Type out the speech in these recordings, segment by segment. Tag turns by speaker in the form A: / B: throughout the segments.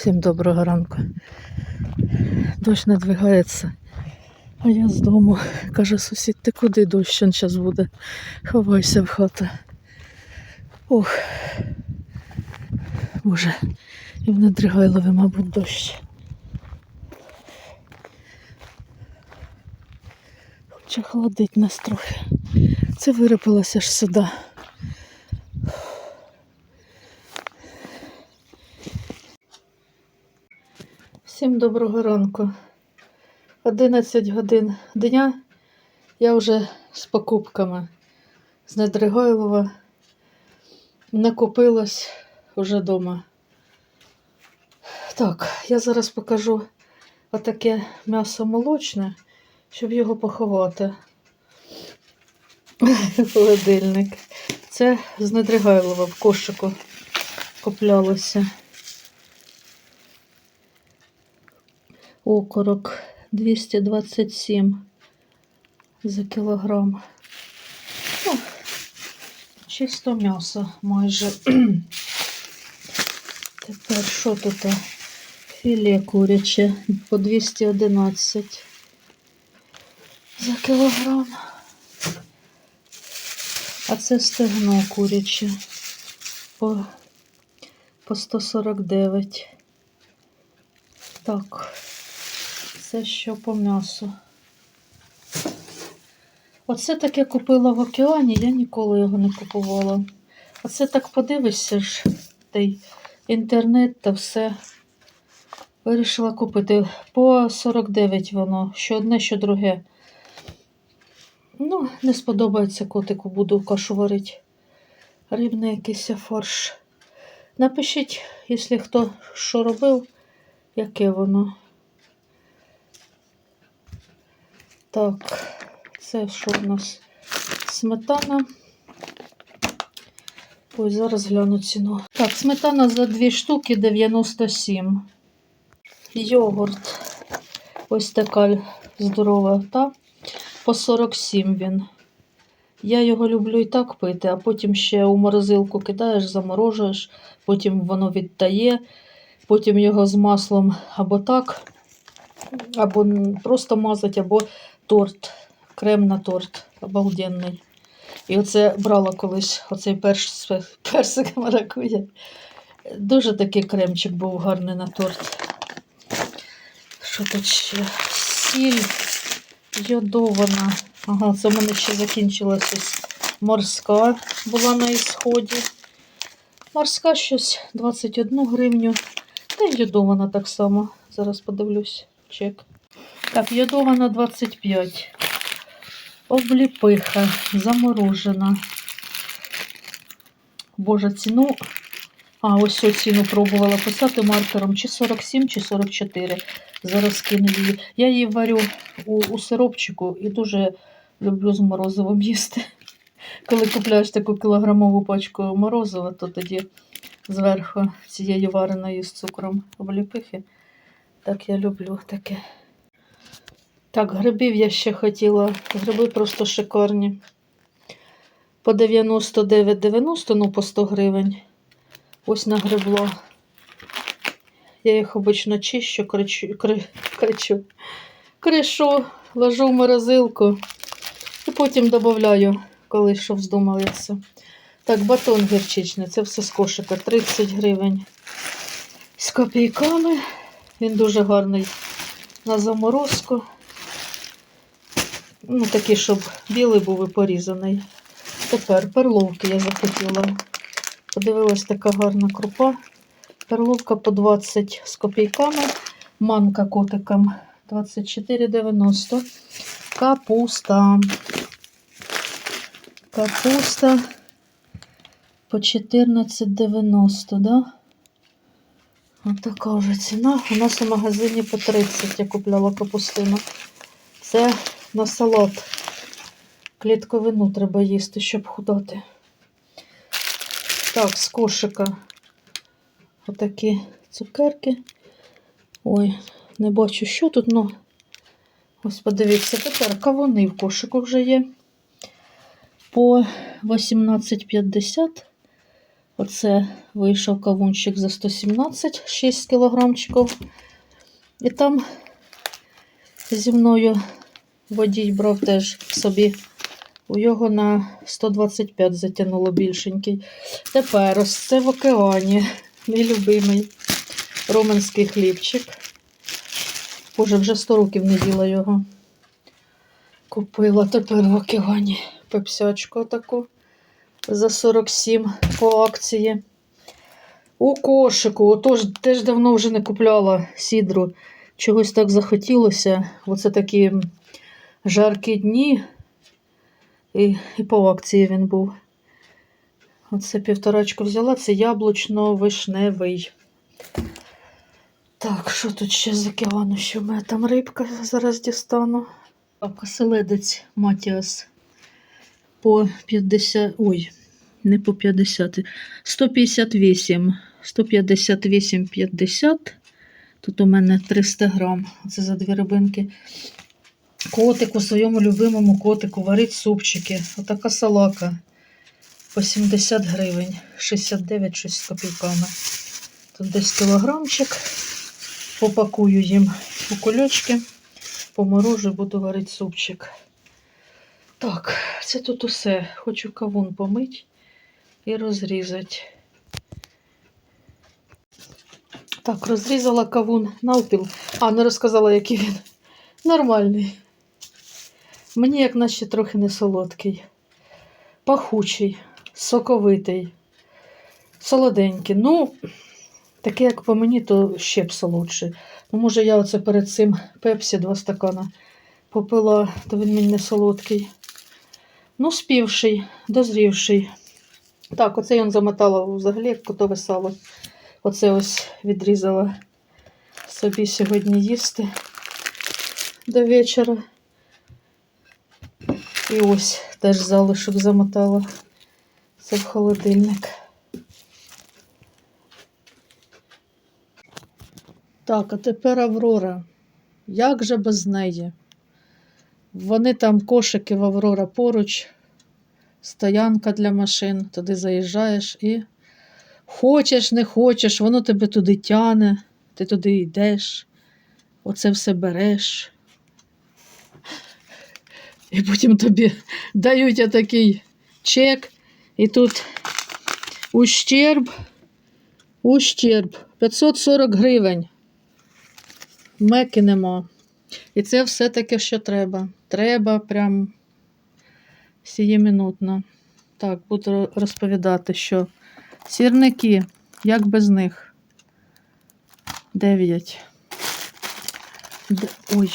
A: Всім доброго ранку. Дощ надвигається, а я з дому. Каже сусід, ти куди дощ зараз буде? Ховайся в хату. Ох. Боже, і в Недригайлові, мабуть, дощ. Хоча холодить нас трохи. Це вирипалося ж сюди. Всім доброго ранку. 11 годин дня. Я вже з покупками з Недригайлова. Накупилась вже вдома. Так, я зараз покажу отаке м'ясо молочне, щоб його поховати. Холодильник. Це з Недригайлова в кошику куплялося. Окорок 227 за кілограм. Ну, чисто м'ясо майже. Тепер що тут? Філе куряче по 211 за кілограм. А це стегно куряче по, по 149. Так, це що по м'ясу. Оце таке купила в океані, я ніколи його не купувала. Оце так подивишся ж, той інтернет та все. Вирішила купити. По 49 воно, що одне, що друге. Ну, не сподобається котику, буду кашу варити. Рибний якийсь фарш. Напишіть, якщо хто що робив, яке воно. Так, це що в нас? Сметана. Ой, зараз гляну ціну. Так, сметана за дві штуки 97. Йогурт. Ось така здорова, та по 47 він. Я його люблю і так пити, а потім ще у морозилку кидаєш, заморожуєш, потім воно відтає, потім його з маслом або так, або просто мазать, або торт, крем на торт обалденний. І оце брала колись оцей персик маракуя. Дуже такий кремчик був гарний на торт. Що тут ще? Сіль йодована. Ага, це в мене ще закінчилася морська була на ісході. Морська щось 21 гривню. Та й йодована так само. Зараз подивлюсь. Чек. Так, йодована 25. Обліпиха заморожена. Боже, ціну. А, ось цю ціну пробувала писати маркером чи 47, чи 44. Зараз кину її. Я її варю у, у сиропчику і дуже люблю з морозивом їсти. Коли купляєш таку кілограмову пачку морозива, то тоді зверху цієї вареної з цукром обліпихи. Так я люблю таке. Так, грибів я ще хотіла. Гриби просто шикарні. По 99,90, ну по 100 гривень. Ось нагребла. Я їх обично чищу, кричу, кри, кричу, кришу, ложу в морозилку і потім додаю, коли що вздумається. Так, батон гірчичний, це все з кошика, 30 гривень. З копійками. Він дуже гарний на заморозку. Ну, такий, щоб білий був і порізаний. Тепер перловки я захотіла. Подивилась така гарна крупа. Перловка по 20 з копійками. Манка котикам 24,90. Капуста. Капуста по 14,90, да? Ось вже ціна. У нас у магазині по 30 я купляла капустину. Це на салат. Клітковину треба їсти, щоб худати. Так, з кошика отакі цукерки. Ой, не бачу, що тут, ну. Ось подивіться, тепер кавуни в кошику вже є. По 18,50. Оце вийшов кавунчик за 117, 6 кілограмчиків. І там зі мною водій брав теж собі. У його на 125 затягнуло більшенький. Тепер ось це в океані. Мій любимий романський хлібчик. Боже, вже 100 років не їла його. Купила тепер в океані пепсячку таку за 47 по акції. У кошику, отож теж давно вже не купляла сідру. Чогось так захотілося. Оце такі жаркі дні. І, і по акції він був. Оце півторачку взяла, це яблучно-вишневий. Так, що тут ще з океану? Що в мене там рибка зараз дістану. Так, оселедець Матіас по 50. Ой, не по 50. 158. 158,50. Тут у мене 300 грам. Це за дві рибинки. Котику, своєму любимому котику, варить супчики. Отака салака. По 70 гривень. 69 щось з копійками. Тут десь кілограмчик. Попакую їм у кульочки. Поморожу, буду варити супчик. Так, це тут усе. Хочу кавун помити і розрізати. Так, розрізала кавун навпіл. А, не розказала, який він. Нормальний. Мені, як наче, трохи не солодкий. Пахучий, соковитий, солоденький. Ну, таке, як по мені, то ще б солодше. Ну, може, я оце перед цим пепсі два стакана попила, то він мені не солодкий. Ну, співший, дозрівший. Так, оце я замотала взагалі як котове сало. Оце ось відрізала собі сьогодні їсти до вечора. І ось теж залишок замотала. Це в холодильник. Так, а тепер Аврора. Як же без неї? Вони там кошики в Аврора поруч, стоянка для машин, туди заїжджаєш і хочеш, не хочеш, воно тебе туди тяне, ти туди йдеш, оце все береш. І потім тобі дають такий чек, і тут ущерб, ущерб 540 гривень. Меки нема. І це все таке, що треба. Треба прям сіємінутно. Так, буду розповідати, що сірники, як без них? Дев'ять. Д... Ой.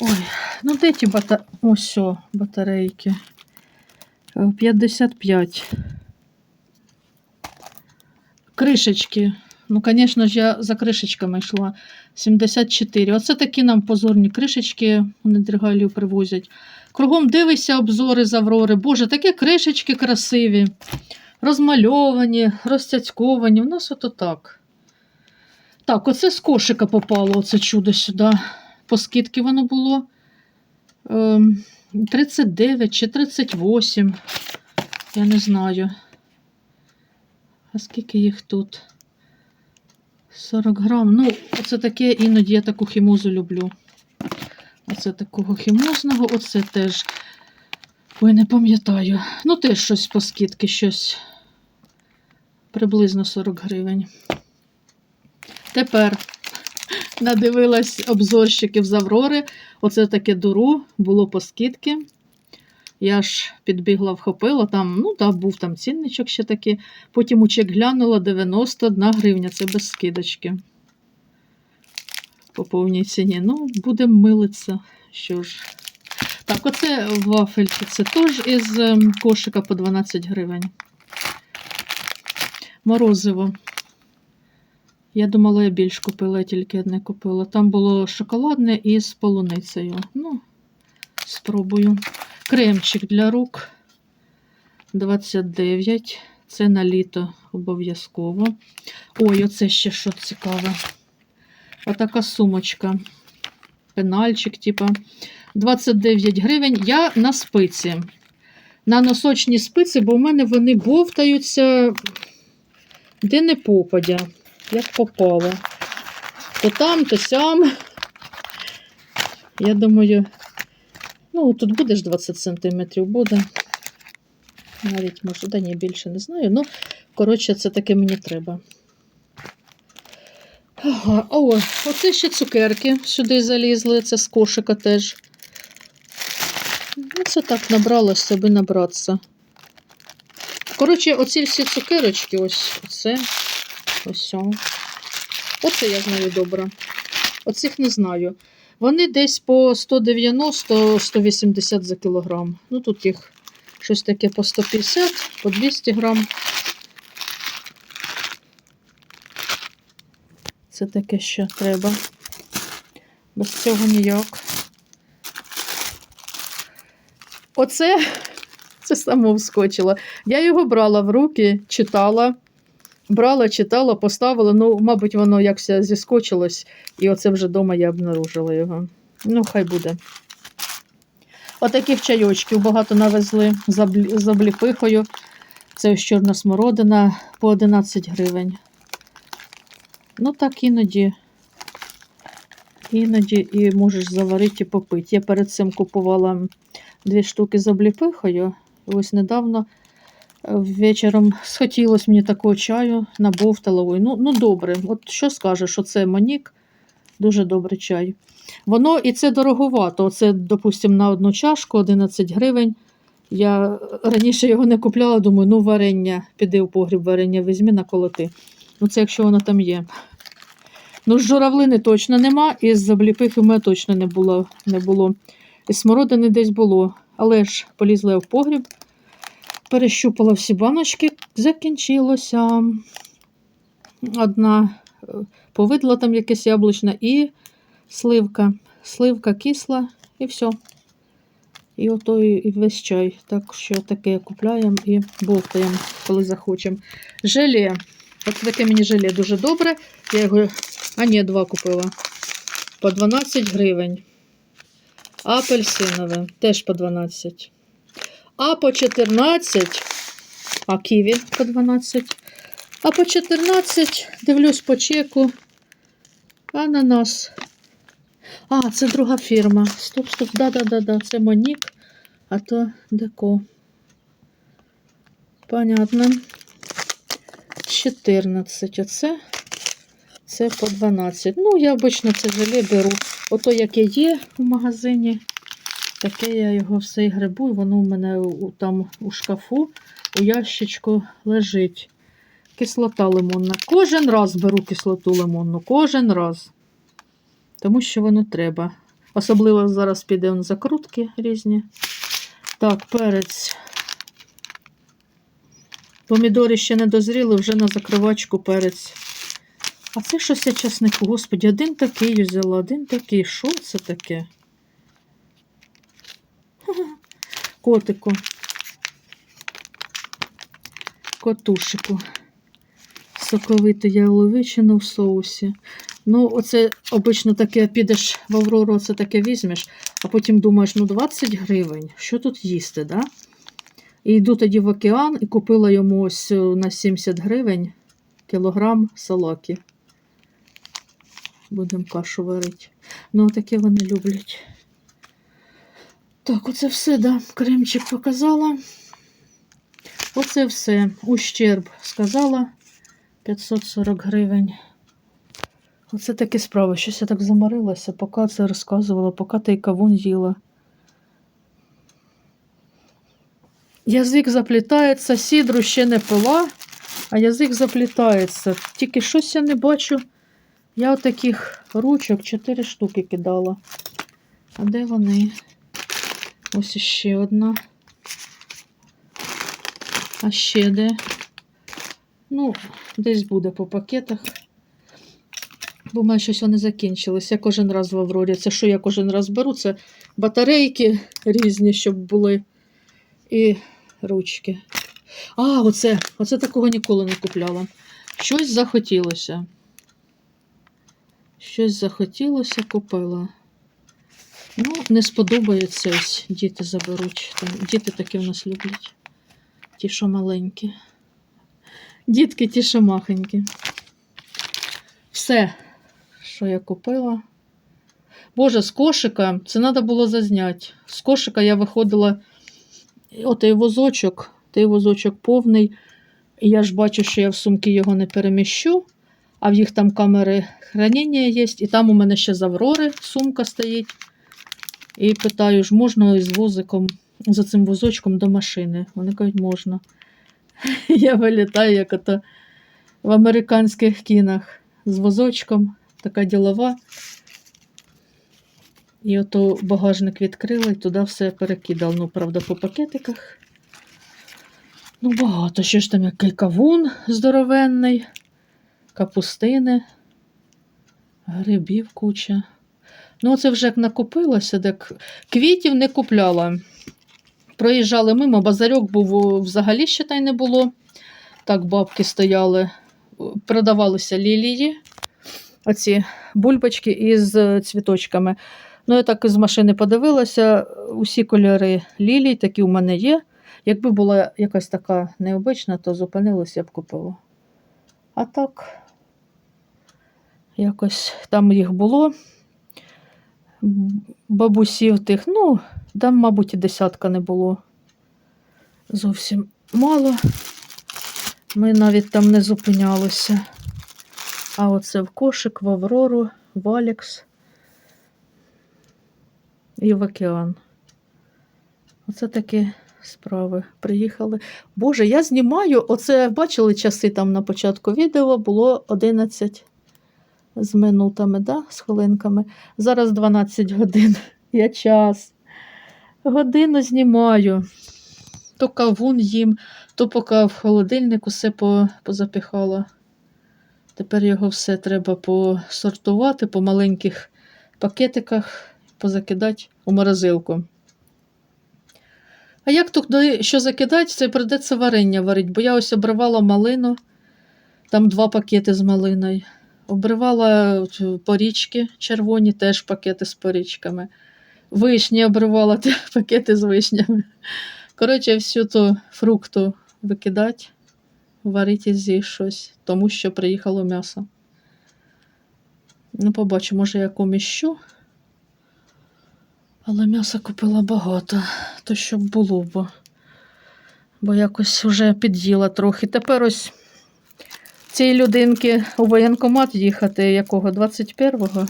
A: Ой, ну де ті бата... Ось о, батарейки. Е, 55. Кришечки. Ну, звісно ж, я за кришечками йшла. 74. Оце такі нам позорні кришечки вони дригалію привозять. Кругом дивишся обзори з Аврори. Боже, такі кришечки красиві, розмальовані, розцяцьковані. У нас ото так. Так, оце з кошика попало, оце чудо сюди. По скидки воно було 39 чи 38. Я не знаю. А скільки їх тут? 40 грам. Ну, оце таке, іноді я таку хімозу люблю. Оце такого хімозного, оце теж. Ой, не пам'ятаю. Ну, теж щось по скидки, щось приблизно 40 гривень. Тепер надивилась обзорщиків з Аврори. Оце таке дуру, було по скидки. Я ж підбігла, вхопила, там, ну, так, був там цінничок ще такий. Потім у чек глянула 91 гривня, це без скидочки. По повній ціні. Ну, будемо милитися. Що ж. Так, оце вафельки, це теж із ем, кошика по 12 гривень. Морозиво. Я думала, я більш купила, тільки одне купила. Там було шоколадне із полуницею. Ну, спробую. Кремчик для рук 29. Це на літо обов'язково. Ой, оце ще що цікаве. Отака сумочка. Пенальчик, типа. 29 гривень. Я на спиці. на носочні спиці, бо в мене вони бовтаються де не попадя, як попало. То там, то сям. Я думаю, ну, тут буде ж 20 см буде. Навіть може, да ні, більше не знаю. Ну, коротше, це таке мені треба. Ага, о, оце ще цукерки сюди залізли, це з кошика теж. Ну, це так набралося, аби набратися. Коротше, оці всі цукерочки, ось оце, ось. Оце я знаю добре. Оцих не знаю. Вони десь по 190-180 за кілограм. Ну, тут їх щось таке по 150, по 200 грам. Це таке ще треба. Без цього ніяк. Оце це само вскочило. Я його брала в руки, читала. Брала, читала, поставила. Ну, мабуть, воно якось зіскочилось, і оце вже вдома я обнаружила його. Ну, хай буде. Отаких чайочків багато навезли з обліпихою. Це ось чорна смородина по 11 гривень. Ну, так іноді. Іноді і можеш заварити і попити. Я перед цим купувала дві штуки з обліпихою. Ось недавно вечором схотілося мені такого чаю, набовтала. Ну, ну добре, от що скажеш, що це Монік, дуже добрий чай. Воно і це дороговато. Оце, допустимо, на одну чашку 11 гривень. Я раніше його не купляла, думаю, ну варення, піди в погріб варення візьми наколоти. Ну, це якщо воно там є. Ну, з журавлини точно нема, і з обліпихи в мене точно не було. Не було. І смородини десь було, але ж полізла я в погріб, перещупала всі баночки, закінчилося. Одна е, повидло там якесь яблучне і сливка. Сливка кисла і все. І ото і весь чай. Так що таке купляємо і бовтаємо, коли захочемо. Желе. От таке мені желе дуже добре. Я його, а ні, два купила. По 12 гривень. Апельсинове теж по 12. А по 14, а ківі по 12. А по 14, дивлюсь по чеку. Ананас. А, це друга фірма. Стоп, стоп, да-да-да, це Монік, а то Деко. Понятно. 14. Оце. Це по 12. Ну, я обично це желе беру. Ото, яке є в магазині, таке я його все і грибу, і воно у мене там у шкафу, у ящичку лежить. Кислота лимонна. Кожен раз беру кислоту лимонну, кожен раз. Тому що воно треба. Особливо зараз піде он закрутки різні. Так, перець. Помідори ще не дозріли, вже на закривачку перець. А це щось я часнику. Господі, один такий взяла, один такий. Що це таке? Котику. Котушику. Соковиту яловичину в соусі. Ну, оце обично таке підеш в Аврору, це таке візьмеш, а потім думаєш, ну 20 гривень, що тут їсти, да? І йду тоді в океан і купила йому ось е, на 70 гривень кілограм салаки. Будемо кашу варити. Ну, таке вони люблять. Так, оце все, да. Кремчик показала. Оце все. Ущерб сказала. 540 гривень. Оце такі справи. Щось я так заморилася, поки це розказувала, поки й кавун їла. Язик заплітається, сідру ще не пила, а язик заплітається. Тільки щось я не бачу. Я отаких ручок 4 штуки кидала. А де вони? Ось іще одна. А ще де? Ну, десь буде по пакетах. Бо в мене щось вони закінчились. Я кожен раз в Аврорі. Це що я кожен раз беру? Це батарейки різні, щоб були. І ручки. А, оце, оце такого ніколи не купляла. Щось захотілося. Щось захотілося, купила. Ну, не сподобається, ось діти заберуть. Там, діти такі в нас люблять. Ті, що маленькі. Дітки ті, що махенькі. Все, що я купила. Боже, з кошика, це треба було зазняти. З кошика я виходила, отей возочок, той возочок повний. І я ж бачу, що я в сумки його не переміщу, а в їх там камери хранення є. І там у мене ще з Аврори сумка стоїть. І питаю, ж можна із возиком, за цим возочком до машини. Вони кажуть, можна. Я вилітаю, як ото в американських кінах з возочком, така ділова. І ото багажник відкрила і туди все перекидала. Ну, правда, по пакетиках. Ну, багато. Ще ж там який кавун здоровенний, капустини, грибів куча. Ну, це вже як накопилося, так квітів не купляла. Проїжджали мимо, базарьок був взагалі ще та й не було. Так, бабки стояли, продавалися лілії, оці бульбочки із е, цвіточками. Ну, я так із машини подивилася, усі кольори лілій, такі у мене є. Якби була якась така необична, то зупинилася, я б купила. А так, якось там їх було. Бабусів тих, ну, там, мабуть, і десятка не було. Зовсім мало. Ми навіть там не зупинялися. А оце в кошик, в Аврору, в Алікс і в океан. Оце такі справи. Приїхали. Боже, я знімаю. Оце бачили часи там на початку відео було 11 з минутами, да? з хвилинками. Зараз 12 годин. Я час. Годину знімаю. То кавун їм, то поки в холодильник усе по, позапихала. Тепер його все треба посортувати по маленьких пакетиках, позакидати у морозилку. А як туди що закидати, це придеться варення варити, бо я ось обривала малину, там два пакети з малиною. Обривала порічки червоні, теж пакети з порічками. Вишні обривала те, пакети з вишнями. Коротше, всю ту фрукту викидати, варити зі щось, тому що приїхало м'ясо. Ну, побачу, може, я коміщу. Але м'яса купила багато, то щоб було, бо, бо якось вже під'їла трохи. Тепер ось цій людинки у воєнкомат їхати, якого 21-го.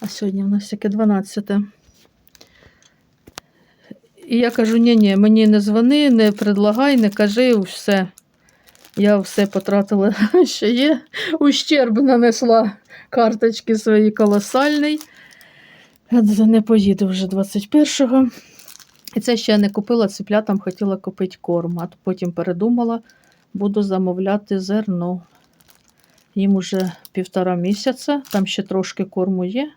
A: А сьогодні в нас яке 12. І я кажу: ні, ні, мені не дзвони, не предлагай, не кажи, все. Я все потратила, що є. Ущерб нанесла карточки свої колосальний. Не поїду вже 21-го. І це ще я не купила цеплятам, хотіла купити корм, а потім передумала, буду замовляти зерно. Їм уже півтора місяця, там ще трошки корму є,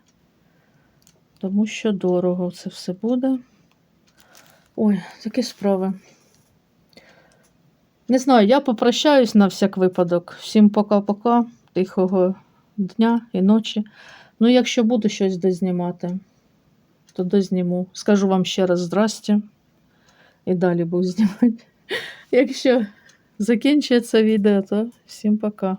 A: тому що дорого це все буде. Ой, такі справи. Не знаю, я попрощаюсь на всяк випадок. Всім пока-пока, тихого дня і ночі. Ну, якщо буду щось дознімати, то дозніму. Скажу вам ще раз здрасте. І далі буду знімати. Якщо закінчується відео, то всім пока.